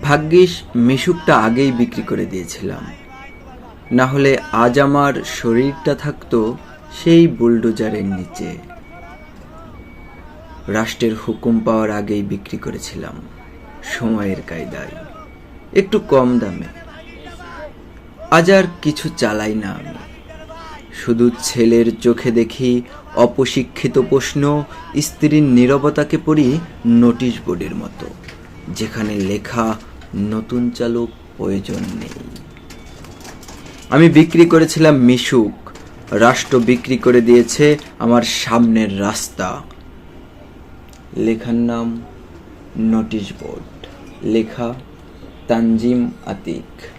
ভাগ্যিস মিশুকটা আগেই বিক্রি করে দিয়েছিলাম। না হলে আজ আমার শরীরটা থাকতো সেই বুলডোজারের নিচে। রাষ্ট্রের হুকুম পাওয়ার আগেই বিক্রি করেছিলাম, সময়ের কায়দায়। একটু কম দামে। আজ আর কিছু চালাই না আমি। শুধু ছেলের চোখে দেখি অপশিক্ষিত প্রশ্ন, স্ত্রীর নীরবতাকে পড়ি নোটিশ বোর্ডের মতো। যেখানে লেখা নতুন চালক প্রয়োজন নেই। আমি বিক্রি করেছিলাম মিশুক। রাষ্ট্র বিক্রি করে দিয়েছে আমার সামনের রাস্তা। লেখার নাম নোটিশ বোর্ড। লেখা তানজিম আতিক।